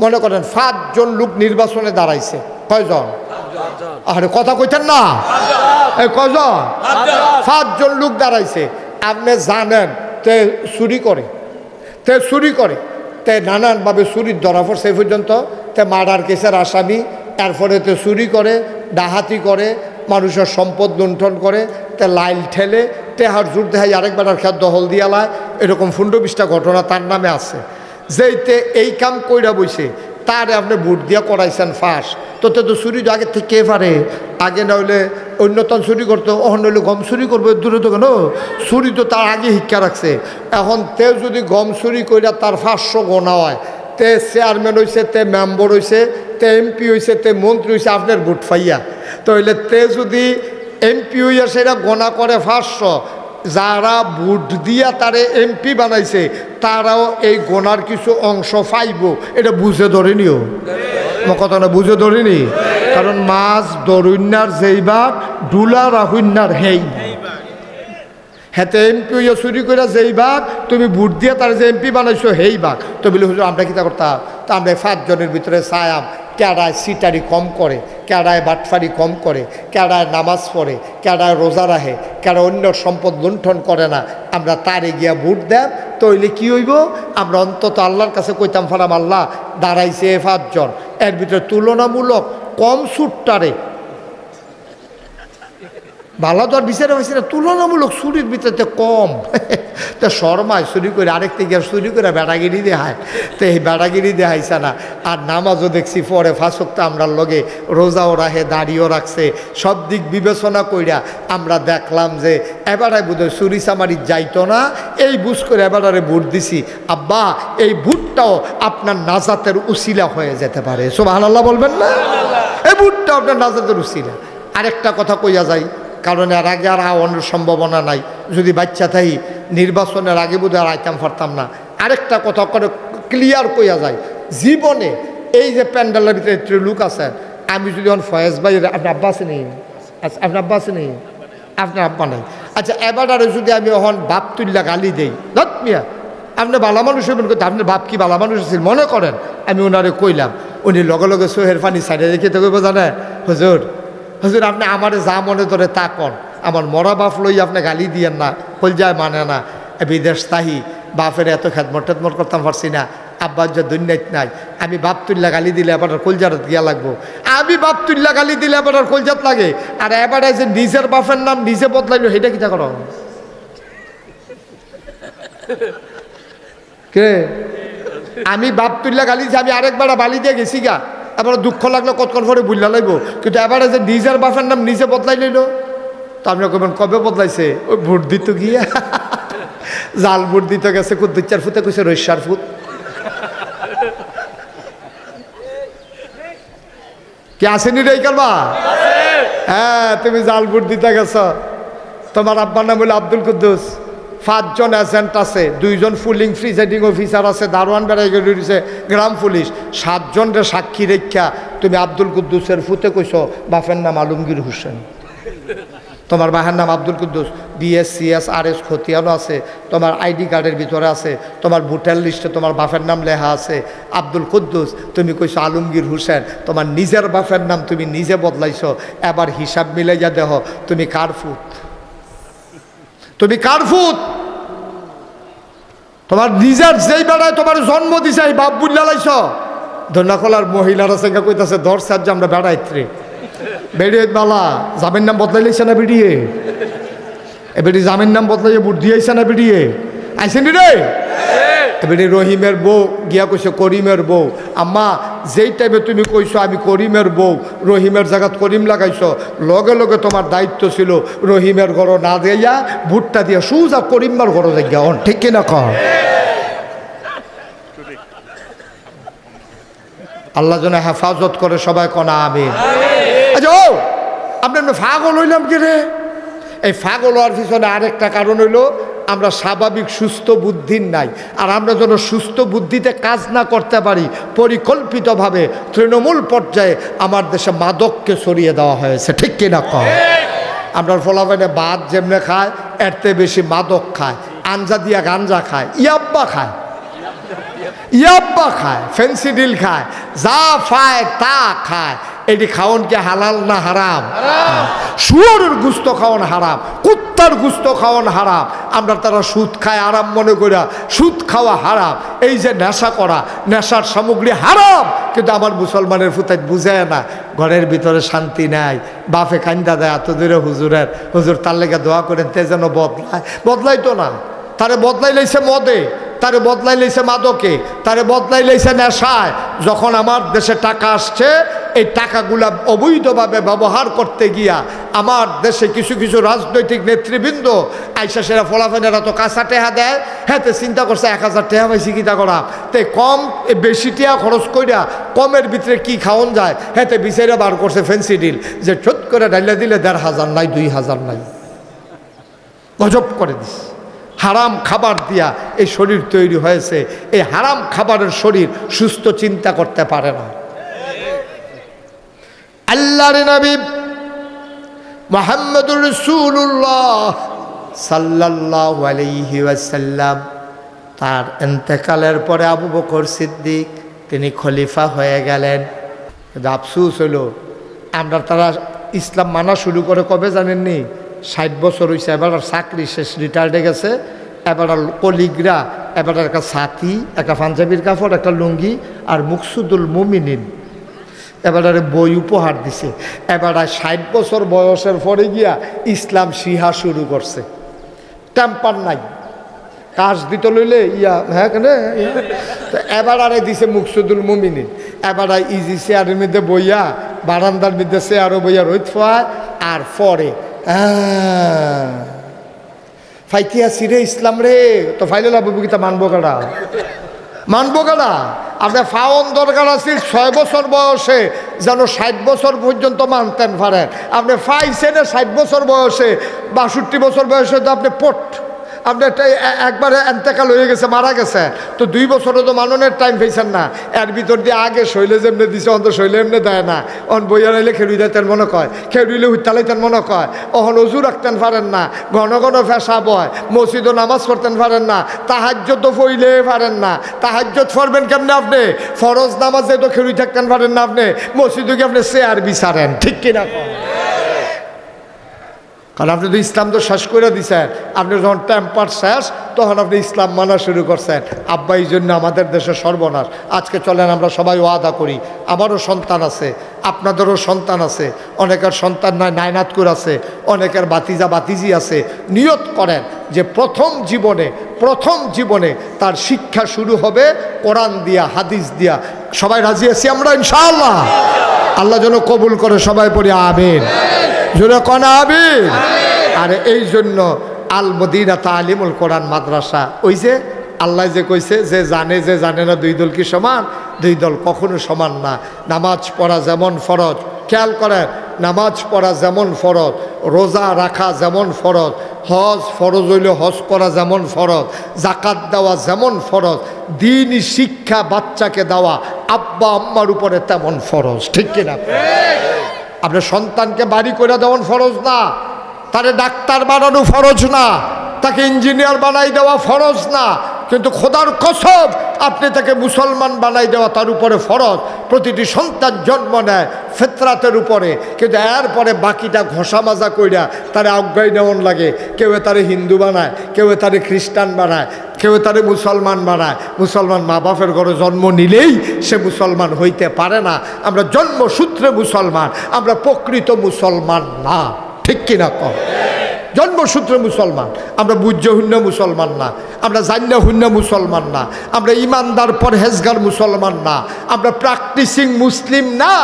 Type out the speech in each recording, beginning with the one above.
মনে করেন সাতজন লোক নির্বাচনে দাঁড়াইছে। কয়জন? আরে কথা কইতেন না। কয়জন? পাঁচজন লোক দাঁড়াইছে। আপনি জানেন তে চুরি করে, তে চুরি করে, তে নানানভাবে চুরির ধরা পড়ছে এই পর্যন্ত। তে মার্ডার কেসের আসামি, তারপরে তে চুরি করে ডাহাতি করে, মানুষের সম্পদ লুণ্ঠন করে, তে লাইল ঠেলে টেহার জোর দেহাই আরেক বেটার খেয়ার দহল দিয়া লায়। এরকম ফুন্ড বিশটা ঘটনা তার নামে আছে। যেইতে এই কাম কইরা বইছে, তারে আপনি ভোট দিয়া করাইছেন ফাঁস। তো তে তো চুরি আগে থেকে পারে। আগে নইলে অন্যতম চুরি করতো, অহন নইলে গম চুরি করবে দূরে তো কেন? চুরি তো তার আগে শিক্ষা রাখছে। এখন তে যদি গম চুরি কইরা তার পাঁচশো গোনা হয়, তে চেয়ারম্যান হয়েছে তে মেম্বার হয়েছে তে এমপি হয়েছে তে মন্ত্রী হয়েছে আপনার ভোট ফাইয়া। তাহলে তে যদি এমপি হইয়া সেটা গোনা করে পাঁচশো যারা ভোট দিয়া তারে এমপি বানাইছে, তারাও এই গোনার কিছু অংশ পাইব এটা বুঝে ধরেনিও। আমার কথা না, বুঝে ধরিনি? কারণ মাছ দরুন্যার যেই ভাগ ডুলা রাহুন্যার হেই হেতে এমপি হইয়া চুরি করে যেই বাঘ, তুমি ভোট দিয়ে তার যে এমপি বানাইছো হেই বাঘ। তো বলে, হুজুর, আমরা কিতা করতাম তা আমরা পাঁচজনের ভিতরে চায়াম কেডায় সিটারি কম করে, কেডায় বাটফারি কম করে, কেডায় নামাজ পড়ে, কেডায় রোজা রাখে কেডা অন্য সম্পদ লুণ্ঠন করে না। আমরা তারে গিয়া ভোট দেন তৈলে কি হইব? আমরা অন্তত আল্লাহর কাছে কইতাম, ফারাম আল্লাহ, দাঁড়াইছে পাঁচজন। এর ভিতরে তুলনামূলক কম সুটটারে ভালো তো আর বিচারে হয়েছে না তুলনামূলক চুরির ভিতরে কম। তো শর্মায় চুরি করে আরেক থেকে চুরি করে বেড়াগিরি দেখায়। তো এই বেড়াগিরি দেখাইছে না আর নামাজও দেখছি পরে ফাঁসক্ত আমরা লগে রোজাও রাখে দাড়িও রাখছে সব দিক বিবেচনা কইরা আমরা দেখলাম যে এবারে বোধহয় চুরি চামারি যাইতো না এই বুঝ করে এবারে ভোট দিছি। আব্বা এই ভোটটাও আপনার নাজাতের উসিলা হয়ে যেতে পারে। সব আল্লাহ বলবেন না? এই ভোটটাও আপনার নাজাতের উসিলা। আরেকটা কথা কইয়া যায় কারণ এর আগে আর আওয়ানোর সম্ভাবনা নাই। যদি বাচ্চা থাই, নির্বাচনের আগে বোধ আর আইতাম পারতাম না। আরেকটা কথা করে ক্লিয়ার কইয়া যায়, জীবনে এই যে প্যান্ডেলের ভিতরে লোক আছেন আমি যদি এখন ফয়েজ ভাই, আপনার আব্বা আছে নেই? আচ্ছা আপনার আব্বা আছে নেই? আপনার আব্বা নাই। আচ্ছা এবারে যদি আমি এখন বাপ তুল্লা গালি দেই দত মিয়া, আপনি বালা মানুষ হইবেন কিন্তু আপনার বাপ কি বালা মানুষ ছিল মনে করেন, আমি ওনারে কইলাম, উনি লগে লগে সোহের পানি সাইডে রেখে তো কইব জানে, হুজুর হুজুর, আপনি আমারে যা মনে ধরে তা কন। আমার মরা বাপ লই আপনি গালি দিয়েন না, কল যায় মানে না। বিদেশ তাহি, বাপের এত খেদমট টেদমট করতাম পারছি না। আব্বার যে দুনিয়াত নাই, আমি বাপ তুল্লা গালি দিলে এবার কলজাত গিয়া লাগবো। আমি বাপ তুল্লা গালি দিলে এবার কলজাত লাগে। আর এবারে যে নিজের বাপের নাম নিজে বদলাইলো সেটা কিতা করো? কে? আমি বাপ তুল্লা গালি যে আমি আরেকবার বালি দিয়ে গেছি গা। এবার দুঃখ লাগল কতক্ষণ পরে বুঝলা লাগব কিন্তু এবারে যে নিজের বাপের নাম নিজে বদলাই লইল তো আপনি কবেন কবে বদলাইছে? ওই ভোট দিত গিয়া। জাল ভোট দিতে গেছে কুদ্দুচার ফুতে কইছে রৈশার ফুট। কে আসেনি রে কালবা হ্যাঁ তুমি জাল ভোট দিতে গেছ। তোমার আব্বার নাম হলো আব্দুল কুদ্দুস। পাঁচজন এজেন্ট আছে, দুইজন ফুলিং প্রিজাইডিং অফিসার আছে, দারোয়ান বেড়াই রয়েছে গ্রাম পুলিশ। সাতজন রে সাক্ষী রেখা তুমি আব্দুল কুদ্দুসের ফুতে কইছ, বাপের নাম আলমগীর হোসেন। তোমার বাহের নাম Abdul Quddus. BS CS R S খতিয়ানো আছে, তোমার আইডি কার্ডের ভিতরে আছে, তোমার ভোটার লিস্টে তোমার বাপের নাম লেখা আছে। আব্দুল কুদ্দুস, তুমি কইছো আলমগীর হোসেন, তোমার নিজের বাপের নাম তুমি নিজে বদলাইছো, এবার হিসাব মিলে যা দেহ তুমি কার ফুত তুমি কার ফুত তোমার নিজের যেই বেড়ায় তোমার জন্ম দিছে, এই বাপ বুল্লা লাইছ। ধন্যাখলার মহিলারা সেঙ্গা কইতাছে দর যে আমরা বেড়াইত্রে বেড়িয়ে বালা, জামিন নাম বদলাই লাইছে না বেরিয়ে এ বেটি নাম বদলাই বুদ্ধি দিয়েছে না বেরিয়ে আইসেন রে? এবারে রহিমের বউ গিয়া কইছে করিমের বউ। আম্মা যেই টাইমে তুমি কইছো আমি করিমের বউ রহিমের জায়গাত করিম লাগাইছো লগে লগে তোমার দায়িত্ব ছিল রহিমের ঘর না দিয়া ভুট্টা দিয়া সুজা করিমার ঘর জায়গা অন ঠিক কিনা কর আল্লাহ যেন হেফাজত করে সবাই কনা আমি আচ্ছা ও আপনার ফাগল হইলাম কি রে? এই ফাগল হওয়ার পিছনে আরেকটা কারণ হইল আমরা স্বাভাবিক সুস্থ বুদ্ধির নাই। আর আমরা যেন সুস্থ বুদ্ধিতে কাজ না করতে পারি, পরিকল্পিতভাবে তৃণমূল পর্যায়ে আমার দেশে মাদককে সরিয়ে দেওয়া হয়েছে। ঠিক কিনা কম আমরা ফলাফেনে বাদ যেমনে খায় এরতে বেশি মাদক খায়, আঞ্জা দিয়া গাঞ্জা খায়, ইয়াব্বা খায়। ইয়াব্বা খায় ফেন্সিডিল খায়, যা পায় তা খায়। এটি খাওন কি হালাল না হারাম? শুয়োরের গুস্ত খাওয়ান হারাম, কুত্তার গুস্ত খাওয়ান হারাম। আমরা তারা সুদ খায় আরাম মনে করিয়া সুদ খাওয়া হারাম। এই যে নেশা করা, নেশার সামগ্রী হারাম, কিন্তু আমার মুসলমানের ফুতাই বুঝায় না, ঘরের ভিতরে শান্তি নাই বাফে কান্দা দেয়, এত দূরে হুজুরের, হুজুর তার লেগে দোয়া করেন, তে যেন বদলায়। বদলাই তো না, তারে বদলাই লাইছে মদে। তারে বদলাই লাইছে মাদকে, তারে বদলাই লাইছে নেশায়। যখন আমার দেশে টাকা আসছে, এই টাকাগুলা অবৈধভাবে ব্যবহার করতে গিয়া আমার দেশে কিছু কিছু রাজনৈতিক নেতৃবৃন্দ আইসা সেরা ফলাফেনেরা তো কাঁচা টেহা দেয়। হ্যাঁ তে চিন্তা করছে এক হাজার টেহা পাইছি কিতা করা? তে কম বেশি টেহা খরচ কইরা কমের ভিতরে কি খাওয়ান যায়? হ্যাঁ তে বিচারে বার করছে ফেন্সি ডিল যে চট করে ডাইলে দিলে দেড় হাজার নাই, দুই হাজার নাই। গজব করে দিস হারাম খাবার দিয়া এই শরীর তৈরি হয়েছে। এই হারাম খাবারের শরীর সুস্থ চিন্তা করতে পারে না। আল্লাহর নবী মোহাম্মদুর রসুল্লাহ আলাইহি ওয়াসাল্লাম, তার এন্তেকালের পরে আবু বকর সিদ্দিক তিনি খলিফা হয়ে গেলেন। আফসুস হলো, আমরা তারা ইসলাম মানা শুরু করে কবে জানেননি? ষাট বছর হয়েছে এবার চাকরি শেষ রিটায়ার্ডে গেছে। এবার কলিগরা, এবার একটা ছাতি, একটা পাঞ্জাবির কাপড়, একটা লুঙ্গি আর মুকসুদুল মুমিনিন। এবার বই উপহার দিছে। এবার ষাট বছর বয়সের পরে গিয়া ইসলাম সিহা শুরু করছে। টেম্পার নাই। কাজ দিতে লইলে ইয়া হ্যাঁ কেন? এবার আরে দিছে মুকসুদুল মুমিনিন। এবার ইজি চেয়ারের মধ্যে বইয়া, বারান্দার মধ্যে চেয়ারও বইয়া রইত ফয় আর পরে ফাইতিয়া সিরে ইসলাম রে, তো ফাইলে লাভ গীতা মানবো কাটা মানবো কাটা আপনার ফাওন দরকার আছে, ছয় বছর বয়সে যেন ষাট বছর পর্যন্ত মানতেন পারেন আপনি ফাইছেন ষাট বছর বয়সে, বাষট্টি বছর বয়সে তো আপনি পট আপনি একটা একবারে এন্তেকাল হয়ে গেছে, মারা গেছে। তো দুই বছরও তো মাননের টাইম পেয়েছেন না। এর ভিতর দিয়ে আগে শৈলে যেমনি দিছে অন্ত শৈলে এমনি দেয় না। অন বইয়া নাইলে খেলুই দিতেন মনে কয়। খেলুইলে উত্তালাইতেন মনে কয়। অহন অজু রাখতেন পারেন না। ঘন ঘন ফেসা বয়। মসজিদও নামাজ পড়তেন পারেন না। তাহাজ্য তো ফইলে পারেন না। তাহাজ্যত পড়বেন কেমনে আপনি? ফরজ নামাজে তো খেলুই থাকতেন পারেন না আপনি। মসজিদে কি আপনি চেয়ার বিচারেন? ঠিক কিনা কন কারণ আপনি তো ইসলাম তো শেষ করে দিছেন, আপনি যখন টেম্পার শেষ, তখন আপনি ইসলাম মানা শুরু করছেন। আব্বা, এই জন্য আমাদের দেশে সর্বনাশ। আজকে চলেন, আমরা সবাই ওয়াদা করি। আমারও সন্তান আছে, আপনাদেরও সন্তান আছে। অনেকের সন্তান নয় নায়নাতকুর আছে। অনেকের বাতিজা বাতিজি আছে। নিয়ত করেন যে প্রথম জীবনে প্রথম জীবনে তার শিক্ষা শুরু হবে কোরআন দিয়া, হাদিস দিয়া। সবাই রাজি আছি আমরা, ইনশাআল্লাহ? আল্লাহ যেন কবুল করে, সবাই পড়ি আবেন জোরে কনা আবি আর এই জন্য আল মদিনা তালিমুল কোরআন মাদ্রাসা, ওই যে আল্লাহ যে কইছে, যে জানে যে জানে না দুই দল কি সমান? দুই দল কখনো সমান না। নামাজ পড়া যেমন ফরজ, খেয়াল করেন, নামাজ পড়া যেমন ফরজ, রোজা রাখা যেমন ফরজ, হজ ফরজ হইলে হজ করা যেমন ফরজ জাকাত দেওয়া যেমন ফরজ, দিনই শিক্ষা বাচ্চাকে দেওয়া আব্বা আম্মার উপরে তেমন ফরজ, ঠিক কিনা? আপনার সন্তানকে বাড়ি করে দেওয়ান ফরজ না, তারে ডাক্তার বানানো ফরজ না, তাকে ইঞ্জিনিয়ার বানাই দেওয়া ফরজ না, কিন্তু খোদার কসব আপনি তাকে মুসলমান বানাই দেওয়া তার উপরে ফরজ। প্রতিটি সন্তান জন্ম নেয় ফেতরাতের উপরে। কিন্তু এরপরে বাকিটা ঘষা মাজা কইরা তারে আজ্ঞায় নেওয়ান লাগে। কেউ তারে হিন্দু বানায়, কেউ তারে খ্রিস্টান বানায়, কেউ তারে মুসলমান বানায়। মুসলমান মা বাপের ঘরে জন্ম নিলেই সে মুসলমান হইতে পারে না। আমরা জন্মসূত্রে মুসলমান, আমরা প্রকৃত মুসলমান না। ঠিক কিনা কম জন্মসূত্রে মুসলমান। আমরা বুঝ্য শূন্য মুসলমান না। আমরা জান্য শূন্য মুসলমান না। আমরা ইমানদার, পরহেজগার মুসলমান না। আমরা প্র্যাকটিসিং মুসলিম না।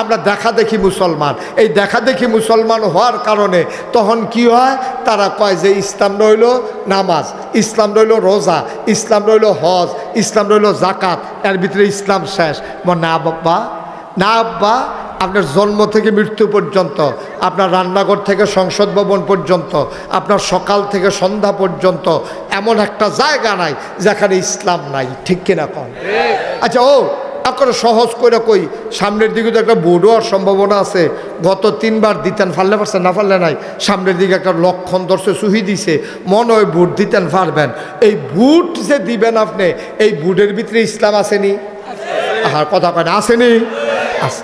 আমরা দেখা দেখি মুসলমান। এই দেখা দেখি মুসলমান হওয়ার কারণে তখন কি হয়? তারা কয় যে ইসলাম রইল নামাজ, ইসলাম রইল রোজা, ইসলাম রইল হজ, ইসলাম রইল জাকাত এর ভিতরে ইসলাম শেষ। না বাবা, না আব্বা আপনার জন্ম থেকে মৃত্যু পর্যন্ত, আপনার রান্নাঘর থেকে সংসদ ভবন পর্যন্ত, আপনার সকাল থেকে সন্ধ্যা পর্যন্ত এমন একটা জায়গা নাই যেখানে ইসলাম নাই, ঠিক কিনা কন? আচ্ছা ও, আপনার সহজ করে কই, সামনের দিকে তো একটা বোর্ড হওয়ার সম্ভাবনা আছে, গত তিনবার দিতেন, ফাললে পারছেন না, ফাললে নাই, সামনের দিকে একটা লক্ষণ দর্শে সুহি দিছে, মনে হয় ভোট দিতেন পারবেন এই ভোট যে দিবেন আপনি, এই ভোটের ভিতরে ইসলাম আসেনি? আর কথা কয় না, আসেনি? আছে